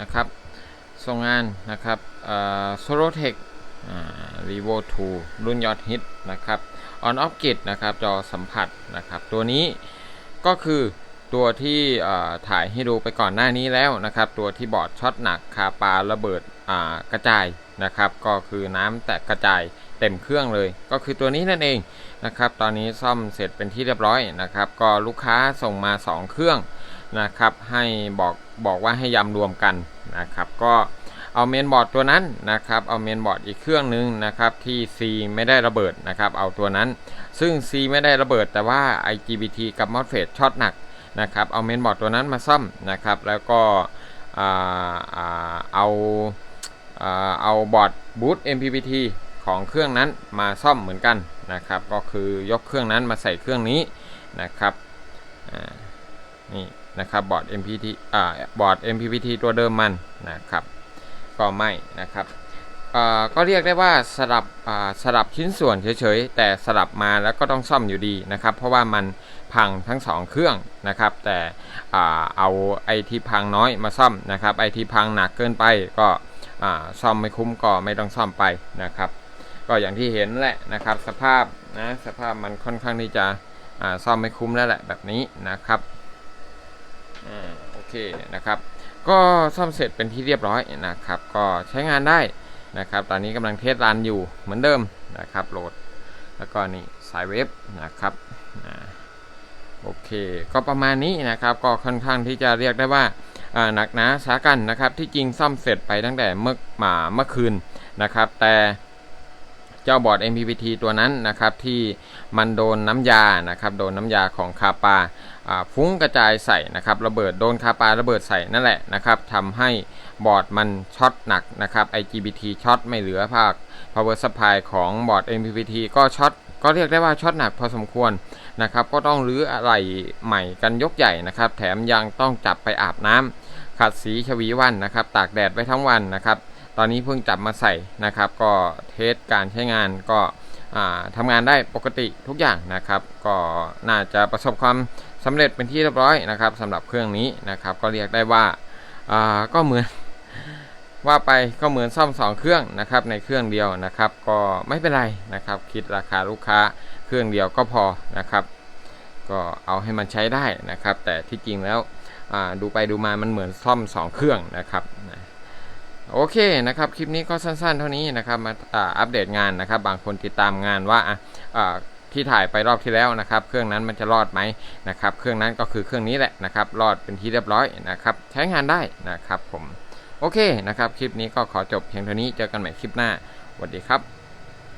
นะครับส่งงานนะครับโซโลเทครีโว2รุ่นยอดฮิตนะครับออนออฟกิดนะครับจอสัมผัสนะครับ ตัวนี้ก็คือตัวที่ถ่ายให้ดูไปก่อนหน้านี้แล้วนะครับ ตัวที่บอร์ดช็อตหนักคาปาระเบิดกระจายนะครับ ก็คือน้ำแตกกระจายเต็มเครื่องเลย ก็คือตัวนี้นั่นเองนะครับ ตอนนี้ซ่อมเสร็จเป็นที่เรียบร้อยนะครับ ก็ลูกค้าส่งมา 2 เครื่อง นะครับ ให้บอกบอกว่าให้ยำรวมกันนะครับ ก็เอาเมนบอร์ดตัวนั้นนะครับ เอาเมนบอร์ดอีกเครื่องหนึ่งนะครับที่ C ไม่ได้ระเบิดนะครับ เอาตัวนั้น ซึ่ง C ไม่ได้ระเบิด แต่ว่า IGBT กับ MOSFET ช็อตหนักนะครับ เอาเมนบอร์ดตัวนั้นมาซ่อมนะครับ แล้วก็เอาเอาบอร์ดบูต MPPT ของเครื่องนั้นมาซ่อมเหมือนกันนะครับ ก็คือยกเครื่องนั้นมาใส่เครื่องนี้นะครับ นี่นะครับบอร์ด MPT อ่าบอร์ด MPPT ตัวเดิมมันนะครับ ก็ไม่นะครับอ่อก็เรียกได้ว่าสลับอ่าสลับชิ้นส่วนเฉยๆ แต่สลับมาแล้วก็ต้องซ่อมอยู่ดีนะครับ เพราะว่ามันพังทั้งสองเครื่องนะครับ แต่อ่าเอาไอที่พังน้อยมาซ่อมนะครับไอที่พังหนักเกินไปก็อ่าซ่อมไม่คุ้มก็ไม่ต้องซ่อมไปนะครับ ก็อย่างที่เห็นแหละนะครับ สภาพนะสภาพมันค่อนข้างที่จะอ่าซ่อมไม่คุ้มแล้วแหละแบบนี้นะครับ โอเคนะครับ ก็ซ่อมเสร็จเป็นที่เรียบร้อยนะครับ ก็ใช้งานได้นะครับ ตอนนี้กำลังเทสรันอยู่เหมือนเดิมนะครับโหลด แล้วก็นี่สายเว็บนะครับอ่าโอเค ก็ประมาณนี้นะครับ ก็ค่อนข้างที่จะเรียกได้ว่าอ่าหนักหนาสากันนะครับ ที่จริงซ่อมเสร็จไปตั้งแต่เมื่อมาเมื่อคืนนะครับ แต่ เจ้าบอร์ด MPPT ตัวนั้นนะครับที่มันโดนน้ำยานะครับโดนน้ำยาของคาปาฟุ้งกระจายใส่นะครับระเบิดโดนคาปาระเบิดใส่นั่นแหละนะครับทำให้บอร์ดมันช็อตหนักนะครับ IGBT ช็อตไม่เหลือภาค power supply ของบอร์ด MPPT ก็ช็อตก็เรียกได้ว่าช็อตหนักพอสมควรนะครับก็ต้องรื้ออะไรใหม่กันยกใหญ่นะครับ แถมยังต้องจับไปอาบน้ำขัดสีชวีวันนะครับ ตากแดดไว้ทั้งวันนะครับ ตอนนี้เพิ่งจับมาใส่นะครับ ก็เทสการใช้งานก็ทำงานได้ปกติทุกอย่างนะครับ ก็น่าจะประสบความสำเร็จเป็นที่เรียบร้อยนะครับสำหรับเครื่องนี้นะครับ ก็เรียกได้ว่าก็เหมือนว่าไปก็เหมือนซ่อมสองเครื่องนะครับในเครื่องเดียวนะครับ ก็ไม่เป็นไรนะครับ คิดราคาลูกค้าเครื่องเดียวก็พอนะครับ ก็เอาให้มันใช้ได้นะครับ แต่ที่จริงแล้วดูไปดูมามันเหมือนซ่อมสองเครื่องนะครับ โอเคนะครับ คลิปนี้ก็สั้นๆ เท่านี้นะครับ มาอัปเดตงานนะครับ บางคนติดตามงานว่าอ่าที่ถ่ายไปรอบที่แล้วนะครับ เครื่องนั้นมันจะรอดไหมนะครับ เครื่องนั้นก็คือเครื่องนี้แหละนะครับ รอดเป็นที่เรียบร้อยนะครับ ใช้งานได้นะครับผม โอเคนะครับ คลิปนี้ก็ขอจบเพียงเท่านี้ เจอกันใหม่คลิปหน้าสวัสดีครับ